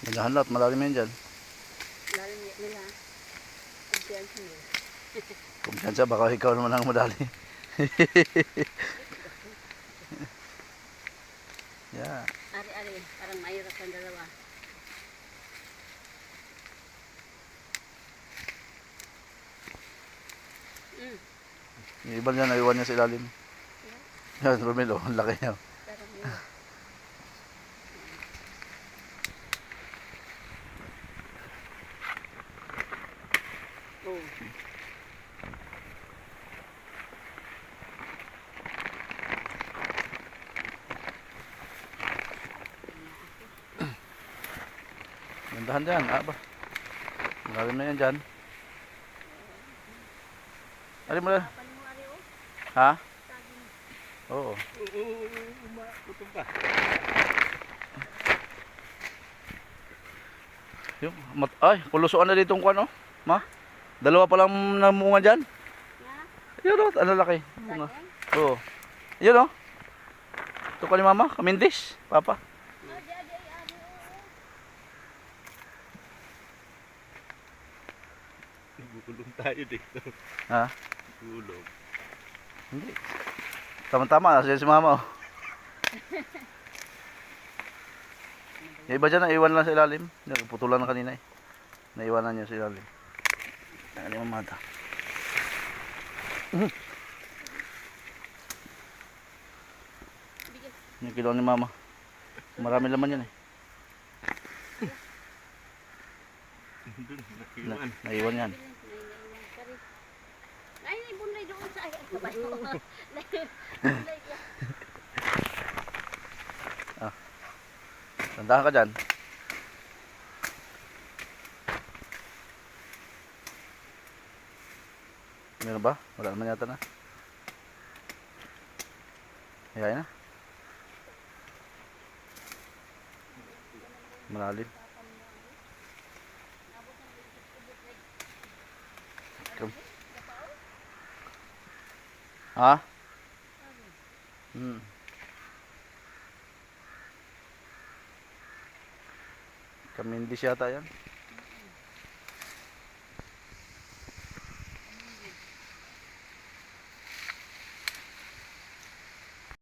Dahan lahat, malalim yan dyan. Lalim nila. Kumpiyansa nila. Kumpiyansa, baka ikaw naman ang madali. yeah. Ari-ari, parang mahirap ang dalawa. Mm, Yung iba niya, naiwan niya sa ilalim. Yan, Romelo, ang laki niya. parang Oh. Gandahan dyan, ah ba? Malalim na yan dyan. Alim mo na. Ari oh. Ha? Oo. Ka. Yung, mat ay, kulusuan na dito kung ano, ma. Dalawa pa lang namunga dyan. Nga, Yun o, ano laki. Bunga. laki. Oo. Yun o. Ito ka ni mama, kamindis, papa. Oh. Gulong tayo dito. Ha? Gulong. Hindi. Tama-tama, nasa si mama oh. Yung iba dyan, naiwan lang sa ilalim. Putulan na kanina eh. Naiwanan niya sa ilalim. Ang limang mata. Bigyan. Yung kilo ni mama. Marami laman yan eh. Na, naiwan yan. Ay, bunlay doon sa ay, mo. Bunlay ka. Tandahan ka dyan. Meron ba? Wala naman yata na. Ayan na. Malalim. Come. Ha? Hmm. Kamindis yata yan.